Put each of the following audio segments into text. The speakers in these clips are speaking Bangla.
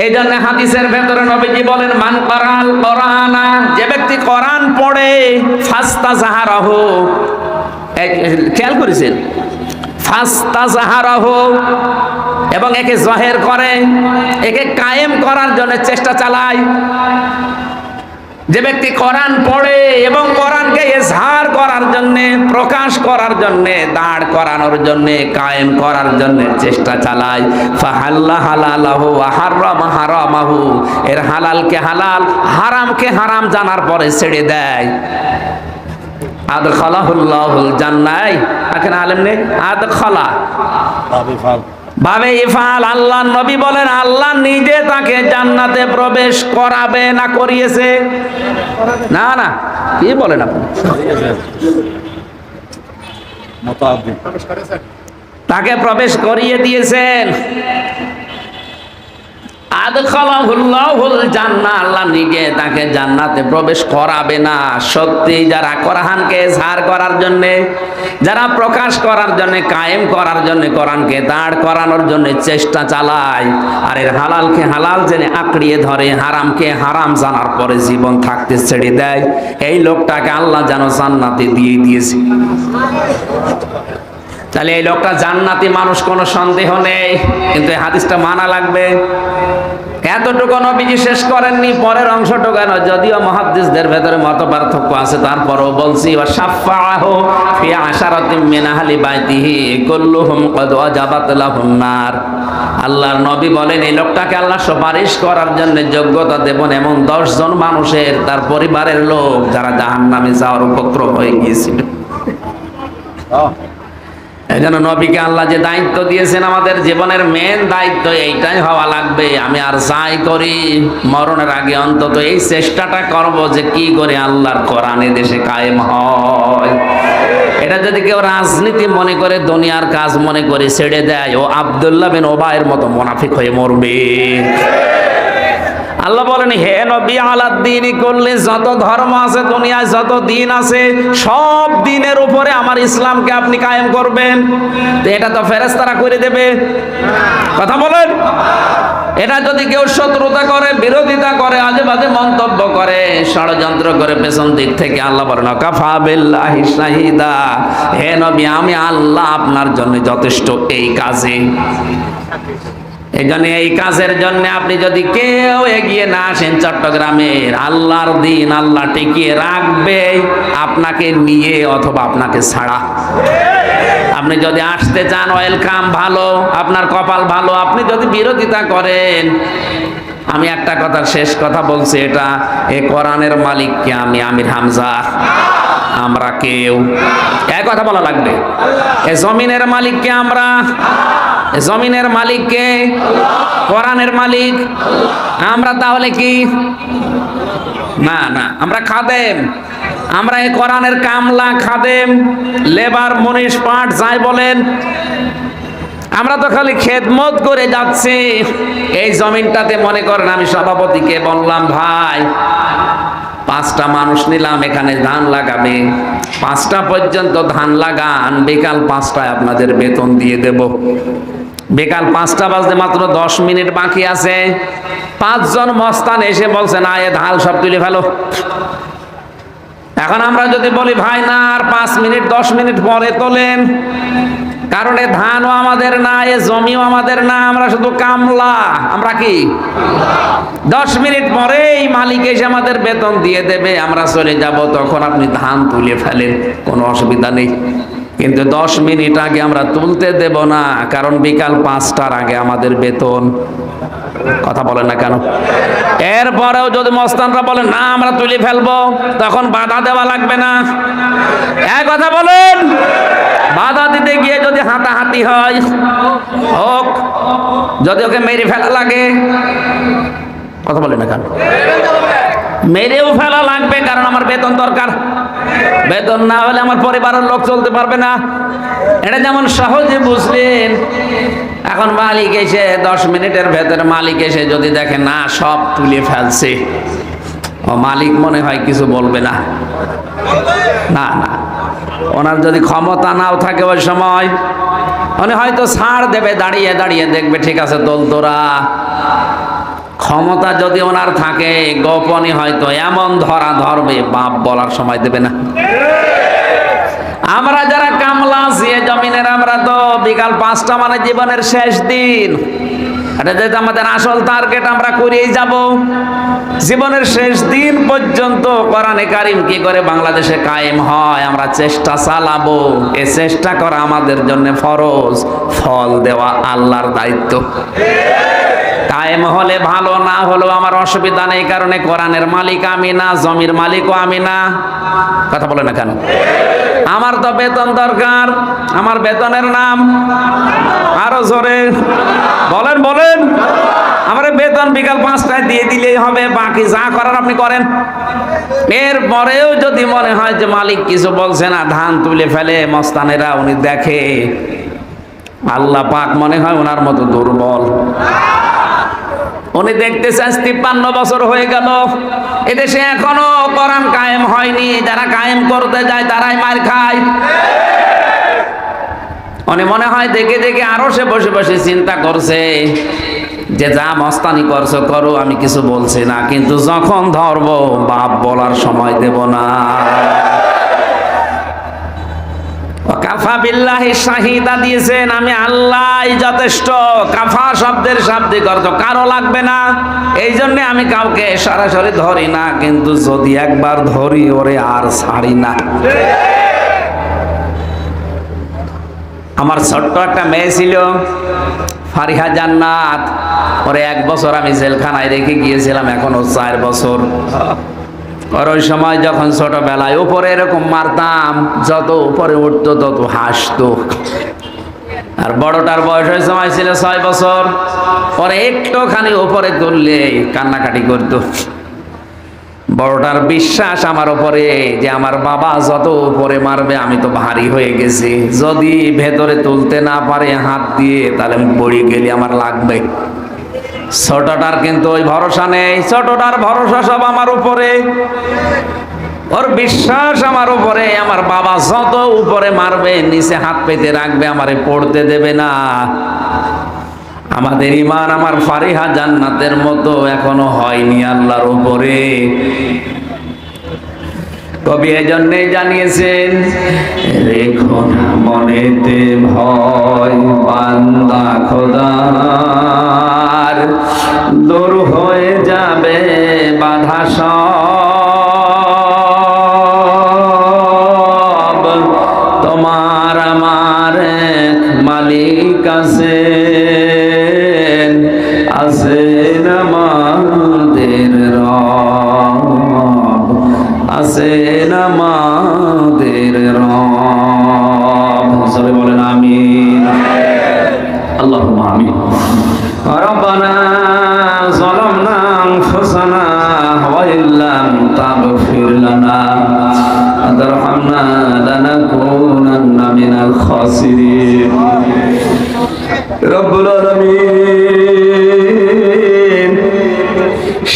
এই জন্য হাদিসের ভেতরে নবীজি বলেন, মান করাল কোরআনা, যে ব্যক্তি কোরআন পড়ে ফাস্তা জাহারাহ খেয়াল করেছেন? ফাস্তা জাহারাহ এবং একে জহের করে, একে কায়েম করার জন্য চেষ্টা চালায়। যে ব্যক্তি কোরআন পড়ে এবং কোরআনকে এজহার করার জন্য, প্রকাশ করার জন্য, দাঁড় করানোর জন্য, কায়েম করার জন্য চেষ্টা চালায়। ফাহাল্লা হালালাহু হারামা হারামাহু। এর হালালকে হালাল হারামকে হারাম জানার পরে ছেড়ে দেয়। আল্লাহ নবী বলেন, আল্লাহ নিজে তাকে জান্নাতে প্রবেশ করাবে না, করিয়েছে। না না। কি বলেন আপনি। তাকে প্রবেশ করিয়ে দিয়েছেন। আদখালাহুল্লাহুল জান্নাহ, আল্লাহ নিজে তাকে জান্নাতে প্রবেশ করাবে না। সত্যি যারা কোরআনকে ঝাড় করার জন্য, যারা প্রকাশ করার জন্য, কায়েম করার জন্য কোরআনকে দাঁড় করানোর জন্য চেষ্টা চালায়, আর এর হালালকে হালাল জেনে আঁকড়িয়ে ধরে, হারামকে হারাম জানার পরে জীবন থাকতে ছেড়ে দেয়। এই লোকটাকে আল্লাহ যেন জান্নাতে দিয়ে দিয়েছে। তাহলে এই লোকটা জান্নাতি মানুষ, কোনো সন্দেহ নেই। কিন্তু এই হাদিসটা মানা লাগবে। এতটুকু নবীজি শেষ করেননি, পরের অংশটুকু যদিও মহাদ্দিসদের ভেতরে মত পার্থক্য আছে, তারপরও বলছি আল্লাহর নবী বলেন, এই লোকটাকে আল্লাহ সুপারিশ করার জন্য যোগ্যতা দেবেন এমন দশ জন মানুষের, তার পরিবারের লোক যারা জাহান্নামে যাওয়ার উপক্রম হয়ে গিয়েছিল। এই জন্য নবীকে আল্লাহ যে দায়িত্ব দিয়েছেন আমাদের জীবনের মেন দায়িত্ব এইটাই হওয়া লাগবে। আমি আর যাই করি, মরণের আগে অন্তত এই চেষ্টাটা করব যে কি করে আল্লাহর কোরআনে দেশে কায়েম হয়। এটা যদি কেউ রাজনীতি মনে করে, দুনিয়ার কাজ মনে করে ছেড়ে দেয়, ও আবদুল্লাহ বিন ওবায়ের মতো মোনাফিক হয়ে মরবে। আল্লাহ বলেন, হে নবী, আলাদ্দিন করলে যত ধর্ম আছে, দুনিয়ায় যত দিন আছে, সব দিনের উপরে আমার ইসলামকে আপনি কায়েম করবেন। তো এটা তো ফেরেস্তারা করে দেবে। কথা বলেন। এটা যদি কেউ শত্রুতা করে, বিরোধিতা করে আজে বাজে মন্তব্য করে, ষড়যন্ত্র করে পেছন দিক থেকে আল্লাহ বলেন, কাফা বিল্লাহি শাহিদা। হে নবী, আমি আল্লাহ আপনার জন্য যথেষ্ট এই কাজে। জন্য এই কাজের জন্য আপনি যদি কেউ এগিয়ে না আসেন চট্টগ্রামের, আল্লাহর দিন আল্লাহ টিকিয়ে রাখবে আপনাকে নিয়ে অথবা আপনাকে ছাড়া। আপনি যদি আসতে চান, ওয়েলকাম ভালো, আপনার কপাল ভালো, আপনি যদি বিরোধিতা করেন, আমি একটা কথা, শেষ কথা বলছি এটা, এ কোরআনের মালিককে আমি? আমির হামজা। আমরা কেউ। এক কথা বলা লাগবে। এ জমিনের মালিককে আমরা? জমিনের মালিককে কোরআনের মালিক। আমরা তাহলে কি? না না, আমরা খাদেম। আমরা এই কোরআনের কামলা, খাদেম, লেবার, মনীষ পাঠ যাই বলেন। আমরা তো খালি খেদমত করে যাচ্ছি। এই জমিনটাতে মনে করেন আমি সভাপতিকে বললাম, ভাই, পাঁচটা মানুষ নিলাম, এখানে ধান লাগাবে। পাঁচটা পর্যন্ত ধান লাগান, বিকাল পাঁচটায় আপনাদের বেতন দিয়ে দেব। বিকাল পাঁচটা বাজতে মাত্র দশ মিনিট বাকি আছে। পাঁচজন মস্তান এসে বলছে, না, এ ধান সব তুলে ফেলো। এখন আমরা যদি বলি, ভাই, না, আর পাঁচ মিনিট, দশ মিনিট পরে তোলেন। কারণ এ ধানও আমাদের না, এ জমিও আমাদের না, আমরা শুধু কামলা। আমরা কি? দশ মিনিট পরেই মালিক এসে আমাদের বেতন দিয়ে দেবে, আমরা চলে যাব। তখন আপনি ধান তুলে ফেলেন, কোনো অসুবিধা নেই। কিন্তু দশ মিনিট আগে আমরা তুলতে দেব না, কারণ বিকাল পাঁচটার আগে আমাদের বেতন। কথা বলেন না কেন? এরপরেও যদি মস্তানরা বলেন, না, আমরা তুলে ফেলব, তখন বাধা দেওয়া লাগবে না। এক কথা বলেন, বাধা দিতে গিয়ে যদি হাতাহাতি হয়, হোক, যদি ওকে মেরে ফেলা লাগে, কথা বলেন না কেন? মেরেও ফেলা লাগবে, কারণ আমার বেতন দরকার। বেতন না হলে আমার পরিবারের লোক চলতে পারবে না। এটা যেমন সহজে বুঝলেন, এখন মালিক এসে দশ মিনিটের ভেতরে মালিক এসে যদি দেখে, না, সব তুলে ফেলছে। ও মালিক মনে হয় কিছু বলবে না। না না। ওনার যদি ক্ষমতা নাও থাকে ওই সময়, উনি হয়তো ছাড় দেবে, দাঁড়িয়ে দাঁড়িয়ে দেখবে, ঠিক আছে দোল তোরা। ক্ষমতা যদি ওনার থাকে, গোপনই হয়তো এমন ধরা ধরবে, বাপ বলার সময় দেবে না। আমরা যারা কামলা আছি জমিনের আমরা তো বিকাল পাঁচটা মানে জীবনের শেষ দিন। এটা যেহেতু আমাদের আসল টার্গেট আমরা করেই যাব, জীবনের শেষ দিন পর্যন্ত কোরআনে কারিম কি করে বাংলাদেশে কায়েম হয়, আমরা চেষ্টা চালাবো। এ চেষ্টা করা আমাদের জন্য ফরজ, ফল দেওয়া আল্লাহর দায়িত্ব। কায়েম হলে ভালো, না হলেও আমার অসুবিধা নেই, কারণে কোরআনের মালিক আমি না, জমির মালিকও আমি না। কথা বলে না কেন? আমার তো বেতন দরকার, আমার বেতনের নাম আরও জোরে। বলেন বলেন। আমার বেতন বিকাল পাঁচটায় দিয়ে দিলেই হবে, বাকি যা করার আপনি করেন। এরপরেও যদি মনে হয় যে মালিক কিছু বলছে না, ধান তুলে ফেলে, মস্তানেরা উনি দেখে, আল্লাহ পাক মনে হয় ওনার মতো দুর্বল। উনি দেখতে চান তিপ্পান্ন বছর হয়ে গেল। এদেশে এখনও কোরআন কায়েম হয়নি। যারা কায়েম করতে যায়, তারাই মার খায়। উনি মনে হয় দেখে দেখে আরও সে বসে বসে চিন্তা করছে যে, যা মস্তানি করছ, করো, আমি কিছু বলছি না। কিন্তু যখন ধরবো, বাপ বলার সময় দেব না। কাফা বিল্লাহি শাহিদা দিয়েছেন, আমি আল্লাহ যথেষ্ট। কাফা শব্দের কারও লাগবে না। এই জন্য আমি কাউকে সরাসরি ধরি না, কিন্তু যদি একবার ধরি, ওরে আর ছাড়ি না। আমার ছোট্ট একটা মেয়ে ছিল, ফারিহা জান্নাত। ওরে এক বছর আমি জেলখানায় রেখে গিয়েছিলাম, এখন ও চার বছর। আর ওই সময় যখন ছোটবেলায় উপরে এরকম মারতাম, যত উপরে উঠতো তত হাসতো। আর বড়টার বয়স ওই সময় ছিল ছয় বছর। পরে একটুখানি উপরে তুললে কান্নাকাটি করতো। বড়টার বিশ্বাস আমার উপরে যে আমার বাবা যত উপরে মারবে, আমি তো ভারী হয়ে গেছি। যদি ভেতরে তুলতে না পারে হাত দিয়ে, তাহলে আমি পড়ে গেলে আমার লাগবে। ছোটটার কিন্তু ওই ভরসা নেই। ছোটটার ভরসা সব আমার উপরে। ওর বিশ্বাস আমার উপরে। আমার বাবা যত উপরে মারবে, নিচে হাত পেতে রাখবে, আমারে পড়তে দেবে না। আমাদের ইমান আমার ফারিহা জান্নাতের মতো এখনও হয়নি আল্লাহর উপরে। কবি এজন্যে জানিয়েছেন, রেখো না মনেতে ভয়। cuando الخاسرين রব্বুল আলামিন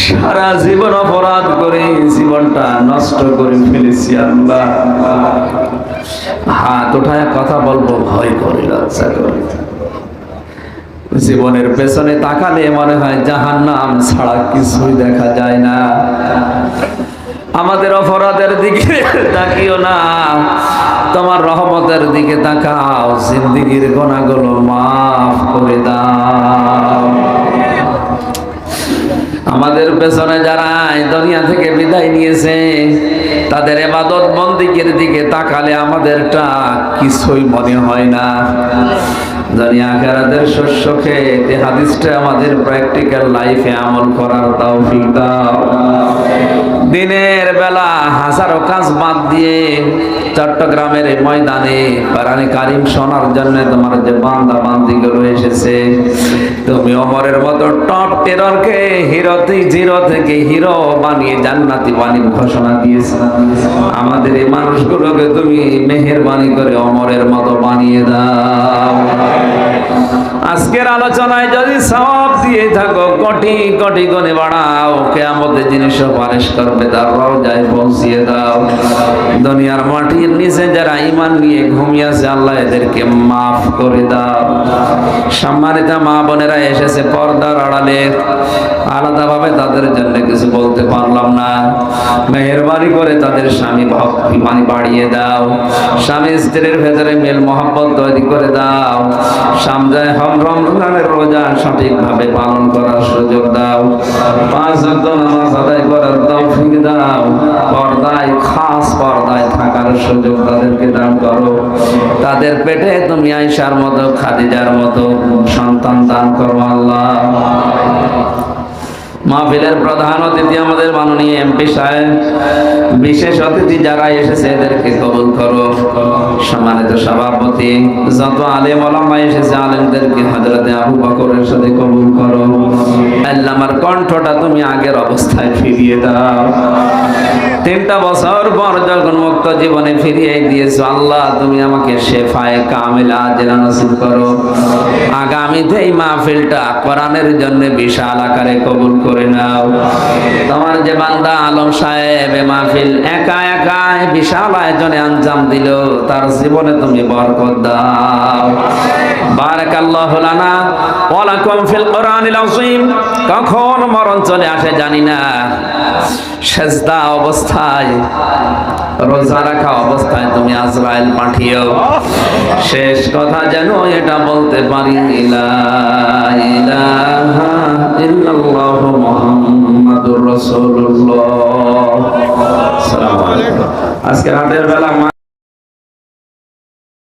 সারা জীবন অপরাধ করে জীবনটা নষ্ট করে ফেলেছি আল্লাহ হাত ওঠায় কথা বলবো ভয় করে লজ্জা করে জীবনের পেছনে তাকালে মনে হয় জাহান্নাম ছাড়া কিছুই দেখা যায় না আমাদের অপরাধের দিকে তাকিও না। তোমার রহমতের দিকে তাকাও, জিন্দিগির গোনাগুলো মাফ করে দাও। আমাদের পেছনে যারা দুনিয়া থেকে বিদায় নিয়েছে, তাদের এবাদত বন্দিকের দিকে তাকালে আমাদেরটা কিছুই মনে হয় না। জানি আখেরাতের শস্য খেয়ে এই হাদিসটা আমাদের প্র্যাকটিক্যাল লাইফে আমল করার তৌফিক দাও। দিনের বেলা হাজারো কাজ বাদ দিয়ে চট্টগ্রামের ময়দানে কোরআনে কারিম শোনার জন্য তোমার যে বান্দা বান্দিগুলো এসেছে তুমি অমরের মতো টপ টেররকে, হিরো থেকে জিরো থেকে হিরো বানিয়ে জান্নাতি বাণীর ঘোষণা দিয়েছে। আমাদের এই মানুষগুলোকে তুমি মেহেরবানি করে অমরের মতো বানিয়ে দাও। আজকের আলোচনায় যদি সব দিয়ে থাকো, কোটি কোটি গনে বাড়াও কে আমাদের জিনিস পারেশ করবে, তার রওজায় পৌঁছিয়ে দাও। দুনিয়ার মাটির নিচে যারা ইমান নিয়ে ঘুমিয়েছে আল্লাহ এদেরকে মাফ করে দাও। সম্মানিত মা বোনেরা, এসেছে পর্দার আড়ালে। আলাদাভাবে তাদের জন্য কিছু বলতে পারলাম না। মেহরবানি করে তাদের স্বামী ভাবি বাড়িয়ে দাও। স্বামী স্ত্রীর ভেতরে মেল মহাব্বত তৈরি করে দাও। সামজায় হম রমজানের রোজা সঠিকভাবে পালন করার সুযোগ দাও। পাঁচ নামাজ আদায় করার তৌফিক দাও। পর্দায়, খাস পর্দায় থাকার সুযোগ তাদেরকে দান করো। তাদের পেটে তুমি আয়সার মতো খাদিজার মতো সন্তান দান করো আল্লাহ। মাহফিলের প্রধান অতিথি আমাদের মাননীয় এমপি সাহেব। বিশেষ অতিথি যারা এসেছে, এদেরকে কবুল করো। সম্মানিত সভাপতি, যত আলেম ওলামা এসেছে, আলেমদেরকে হজরতে আবু বকরের সাথে কবুল করো। আল্লাহ আমার কণ্ঠটা তুমি আগের অবস্থায় ফিরিয়ে দাও। তিনটা বছর পর যখন মুক্ত জীবনে ফিরিয়ে দিয়েছ, আল্লাহ তুমি আমাকে শেফায়ে কামিলা জেলা নসিব করো। আগামীতে এই মাহফিলটা কোরআনের জন্য বিশাল আকারে কবুল করে নাও। তোমার যে বান্দা আলম সাহেব, এ মাহফিল একা একা বিশাল আয়োজনে আঞ্জাম দিল, তার জীবনে তুমি বরকত দাও। বারাকাল্লাহু লানা ওয়া লাকুম ফিল কোরআনিল আযীম। কখন মরণ চলে আসে জানি না। সেজদা অবস্থায়, রোজা রাখা অবস্থায় তুমি আজরাইল পাঠিও। শেষ কথা যেন এটা বলতে পারি আজকে রাতের বেলা